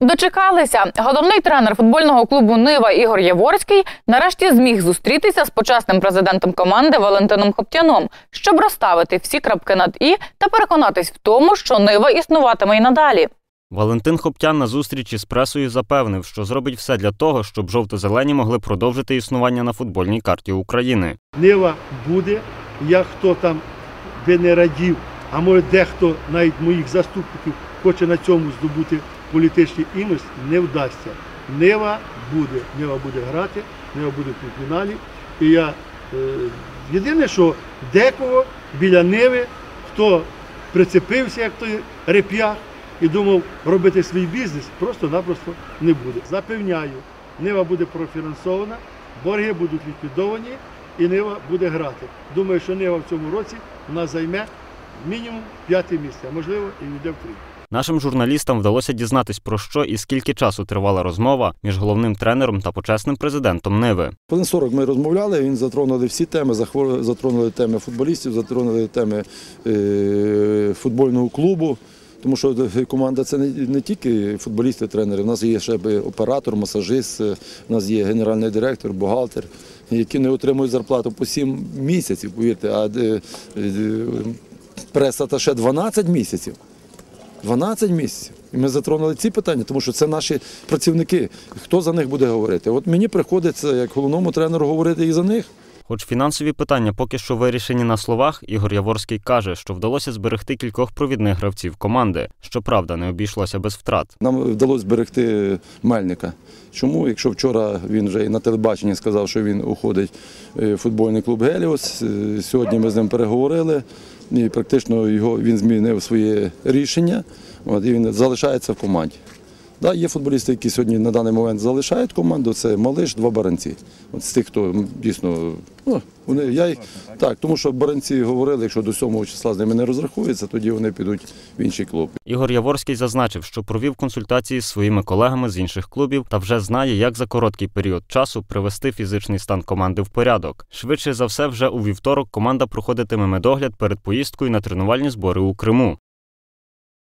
Дочекалися. Головний тренер футбольного клубу Нива Ігор Яворський нарешті зміг зустрітися з почесним президентом команди Валентином Хоптяном, щоб розставити всі крапки над і та переконатись в тому, що Нива існуватиме й надалі. Валентин Хоптян на зустрічі з пресою запевнив, що зробить все для того, щоб жовто-зелені могли продовжити існування на футбольній карті України. Нива буде, як хто там би не радів, а може дехто навіть моїх заступників хоче на цьому здобути політичний імідж, не вдасться. Нива буде, Нива буде грати, Нива буде в фіналі. І я е, єдине, що декого біля Ниви, хто прицепився, як той реп'ях, і думав робити свій бізнес, просто-напросто не буде. Запевняю, Нива буде профінансована, борги будуть ліквідовані і Нива буде грати. Думаю, що Нива в цьому році вона займе мінімум п'яте місце, а можливо і йде в три. Нашим журналістам вдалося дізнатись про що і скільки часу тривала розмова між головним тренером та почесним президентом Ниви. Хвилин 40 ми розмовляли, він затронули всі теми, затронули теми футболістів, затронули теми е, футбольного клубу. Тому що команда це не, тільки футболісти, тренери. У нас є ще би оператор, масажист, е, у нас є генеральний директор, бухгалтер, які не отримують зарплату по 7 місяців, повірте, а е, е, ще 12 місяців. 12 місяців. І ми затронули ці питання, тому що це наші працівники. Хто за них буде говорити? От мені приходиться як головному тренеру говорити і за них. Хоч фінансові питання поки що вирішені на словах, Ігор Яворський каже, що вдалося зберегти кількох провідних гравців команди. Щоправда, не обійшлося без втрат. Нам вдалося зберегти Мельника. Чому? Якщо вчора він вже і на телебаченні сказав, що він уходить е, в футбольний клуб Геліос, е, сьогодні ми з ним переговорили, і практично його він змінив своє рішення. От, і він залишається в команді. Да, є футболісти, які сьогодні на даний момент залишають команду. Це Малиш, два баранці. От з тих, хто дійсно ну, вони я їх так, тому що баранці говорили, якщо до 7 числа з ними не розрахується, тоді вони підуть в інший клуб. Ігор Яворський зазначив, що провів консультації з своїми колегами з інших клубів та вже знає, як за короткий період часу привести фізичний стан команди в порядок. Швидше за все, вже у вівторок команда проходитиме медогляд перед поїздкою на тренувальні збори у Криму.